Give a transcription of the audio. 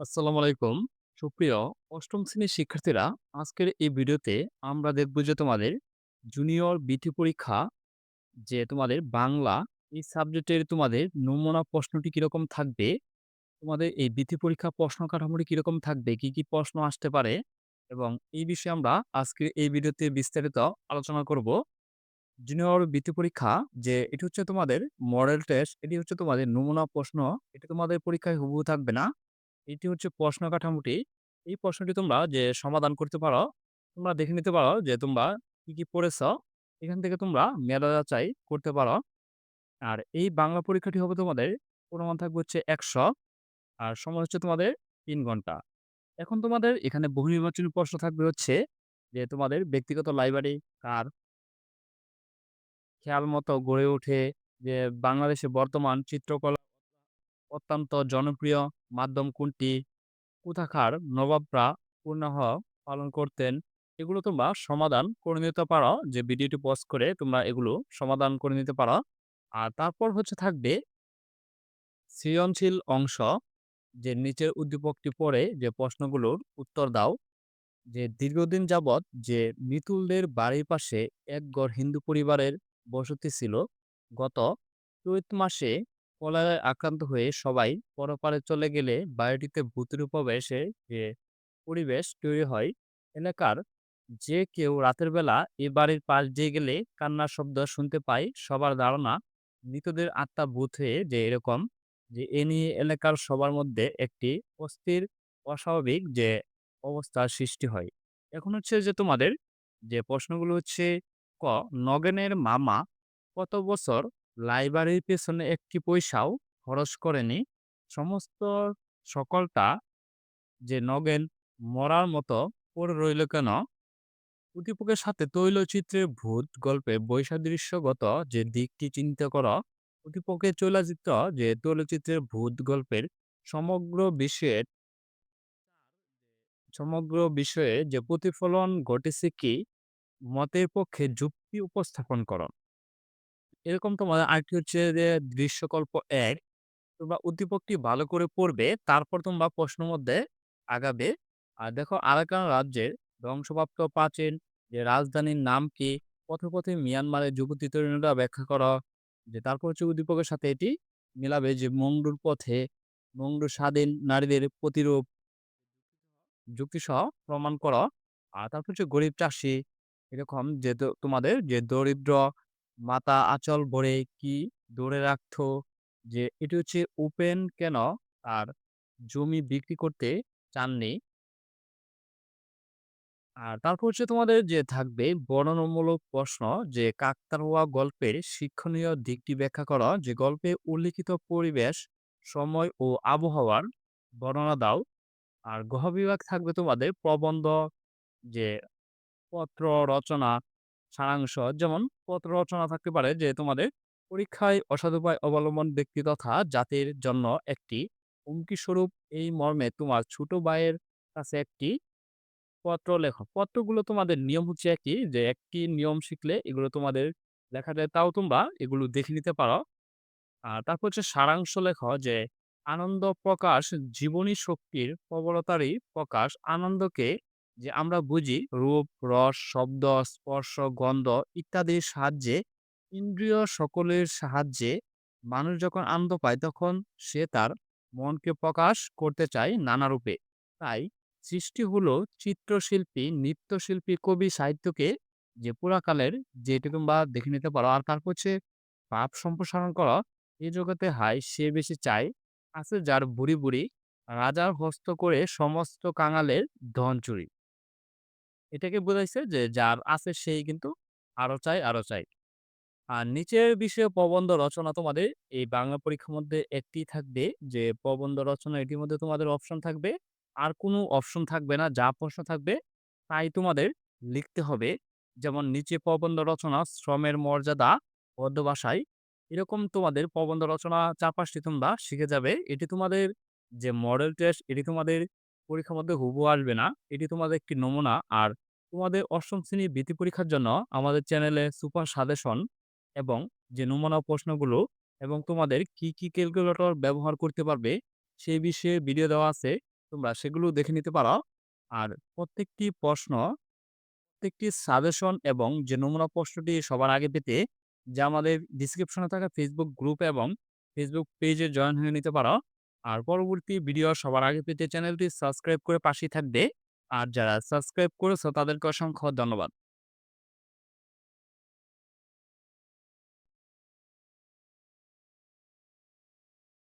আসসালামু আলাইকুম। সুপ্রিয় অষ্টম শ্রেণির শিক্ষার্থীরা, আজকের এই ভিডিওতে আমরা দেখব যে তোমাদের জুনিয়র বৃত্তি পরীক্ষা যে তোমাদের বাংলা এই সাবজেক্টের তোমাদের নমুনা প্রশ্নটি কীরকম থাকবে, তোমাদের এই বৃত্তি পরীক্ষা প্রশ্ন কাঠামোটি কীরকম থাকবে, কি, কি প্রশ্ন আসতে পারে এবং এই বিষয়ে আমরা আজকের এই ভিডিওতে বিস্তারিত আলোচনা করব। জুনিয়র বৃত্তি পরীক্ষা যে এটি হচ্ছে তোমাদের মডেল টেস্ট, এটি হচ্ছে তোমাদের নমুনা প্রশ্ন। এটা তোমাদের পরীক্ষায় হুবহু থাকবে না। এটি হচ্ছে প্রশ্ন কাঠামোটি। এই প্রশ্নটি তোমরা যে সমাধান করতে পারো, তোমরা দেখে নিতে পারো যে তোমরা কি, কি পড়েছ। এখান থেকে তোমরা মেধা যাচাই করতে পারো। আর এই বাংলা পরীক্ষাটি হবে তোমাদের পূর্ণমান থাকবে হচ্ছে ১০০ আর সময় হচ্ছে তোমাদের তিন ঘণ্টা। এখন তোমাদের এখানে বহু নির্বাচনী প্রশ্ন থাকবে হচ্ছে যে তোমাদের ব্যক্তিগত লাইব্রেরি কার খেয়াল মতো গড়ে ওঠে যে বাংলাদেশে বর্তমান চিত্রকলা অত্যন্ত জনপ্রিয় মাধ্যম কোনটি? কোথাকার নবাবরা পূর্ণাহ পালন করতেন? এগুলো তোমরা সমাধান করে নিতে পারো যে ভিডিওটি পজ করে তোমরা এগুলো সমাধান করে নিতে পারো। আর তারপর হচ্ছে থাকবে সৃজনশীল অংশ যে নিচের উদ্দীপকটি পড়ে যে প্রশ্নগুলোর উত্তর দাও। যে দীর্ঘদিন যাবৎ যে মিতুলদের বাড়ির পাশে এক ঘর হিন্দু পরিবারের বসতি ছিল। গত চৈত মাসে কলেরায় আক্রান্ত হয়ে সবাই পরপারে চলে গেলে বাড়িটিতে ভূতের উপবেশে যে পরিবেশ তৈরি হয়, এলাকার যে কেউ রাতের বেলা এ বাড়ির পাশ দিয়ে গেলে কান্নার শব্দ শুনতে পায়। সবার ধারণা মৃতদের আত্মা ভূত হয়ে যে এরকম যে এ নিয়ে এলাকার সবার মধ্যে একটি অস্থির অস্বাভাবিক যে অবস্থার সৃষ্টি হয়। এখন হচ্ছে যে তোমাদের যে প্রশ্নগুলো হচ্ছে ক নগেনের মামা কত বছর লাইব্রেরির পেছনে একটি পয়সাও খরচ করেনি। সমস্ত সকলটা যে নগেন মরার মতো পড়ে রইল কেন? উদ্দীপকের সাথে তৈলচিত্রের ভূত গল্পে বৈসাদৃশ্যগত যে দিকটি চিন্তা করো। উদ্দীপকের চলচ্চিত্র যে তৈলচিত্রের ভূত গল্পের সমগ্র বিষয়ের সমগ্র বিষয়ে যে প্রতিফলন ঘটেছে কি? মতের পক্ষে যুক্তি উপস্থাপন করো। এরকম তোমার আরেকটি হচ্ছে যে দৃশ্যকল্প ১ তোমরা উদ্দীপকটি ভালো করে পড়বে। তারপর তোমরা প্রশ্ন মধ্যে আগাবে। আর দেখো আরাকান রাজ্যের ধ্বংসপ্রাপ্ত প্রাচীন যে রাজধানীর নাম কি? পথে, পথে মিয়ানমারের যুবতী তরুণীরা ব্যাখ্যা করো। যে তারপর হচ্ছে উদ্দীপকের সাথে এটি মিলাবে যে মংডুর পথে মংডু স্বাধীন নারীদের প্রতিরূপ যুক্তিসহ প্রমাণ করো। আর তারপর হচ্ছে গরিব চাষী এরকম যে তোমাদের যে দরিদ্র মাতা আঁচল ভরে কি ধরে রাখতো? যে এটি হচ্ছে ওপেন কেন আর জমি বিক্রি করতে চাননি? আর তারপর হচ্ছে তোমাদের যে থাকবে বর্ণনামূলক প্রশ্ন যে কাকতাড়ুয়া গল্পের শিক্ষণীয় দিকটি ব্যাখ্যা করো। যে গল্পে উল্লিখিত পরিবেশ, সময় ও আবহাওয়ার বর্ণনা দাও। আর গহ বিভাগ থাকবে তোমাদের প্রবন্ধ যে পত্র রচনা সারাংশ যেমন পত্র রচনা থাকতে পারে যে, তোমাদের পরীক্ষায় অসাধুপায় অবলম্বন ব্যক্তি তথা জাতির জন্য একটি হুমকিস্বরূপ এই মর্মে তোমার ছোট ভাইয়ের কাছে একটি পত্র লেখো। পত্রগুলো তোমাদের নিয়ম হচ্ছে একই যে, একই নিয়ম শিখলে এগুলো তোমাদের লেখা যায় তাও তোমরা এগুলো দেখে নিতে পারো। আর তারপর হচ্ছে সারাংশ লেখো যে, আনন্দ প্রকাশ জীবনী শক্তির প্রবলতারই প্রকাশ। আনন্দকে যে আমরা বুঝি রূপ, রস, শব্দ, স্পর্শ, গন্ধ ইত্যাদির সাহায্যে ইন্দ্রিয় সকলের সাহায্যে মানুষ যখন আনন্দ পায় তখন সে তার মনকে প্রকাশ করতে চায় নানা রূপে। তাই সৃষ্টি হলো চিত্রশিল্পী, নৃত্যশিল্পী, কবি, সাহিত্যকে যে পুরাকালের যেটি তোমরা দেখে নিতে পারো। আর তারপর হচ্ছে পাপ সম্প্রসারণ করা এ জগতে হায় সে বেশি চায় আছে যার বুড়ি, বুড়ি রাজার হস্ত করে সমস্ত কাঙালের ধন চুরি। এটাকে বোঝাইছে যে যার আছে সেই কিন্তু আরও চাই আরও চাই আর নিচের বিষয়ে প্রবন্ধ রচনা তোমাদের এই বাংলা পরীক্ষার মধ্যে একটি থাকবে যে প্রবন্ধ রচনা এটির মধ্যে তোমাদের অপশন থাকবে। আর কোনো অপশন থাকবে না। যা প্রশ্ন থাকবে তাই তোমাদের লিখতে হবে। যেমন নিচে প্রবন্ধ রচনা, শ্রমের মর্যাদা, গদ্য ভাষায় এরকম তোমাদের প্রবন্ধ রচনা ৪-৫ টি তোমরা শিখে যাবে। এটি তোমাদের যে মডেল টেস্ট এটি তোমাদের পরীক্ষার মধ্যে হুবহু আসবে না। এটি তোমাদের একটি নমুনা। আর তোমাদের অষ্টম শ্রেণির বৃত্তি পরীক্ষার জন্য আমাদের চ্যানেলে সুপার সাজেশন এবং যে নমুনা প্রশ্নগুলো এবং তোমাদের কি, কি ক্যালকুলেটর ব্যবহার করতে পারবে সেই বিষয়ে ভিডিও দেওয়া আছে। তোমরা সেগুলো দেখে নিতে পারো। আর প্রত্যেকটি প্রশ্ন, প্রত্যেকটি সাজেশন এবং যে নমুনা প্রশ্নটি সবার আগে পেতে যে আমাদের ডেসক্রিপশনে থাকা Facebook গ্রুপ এবং Facebook পেজে জয়েন হয়ে নিতে পারো। আর পরবর্তী ভিডিও সবার আগে পেতে চ্যানেলটি সাবস্ক্রাইব করে পাশে থাকবে। আর যারা সাবস্ক্রাইব করেছ তাদেরকে অসংখ্য ধন্যবাদ।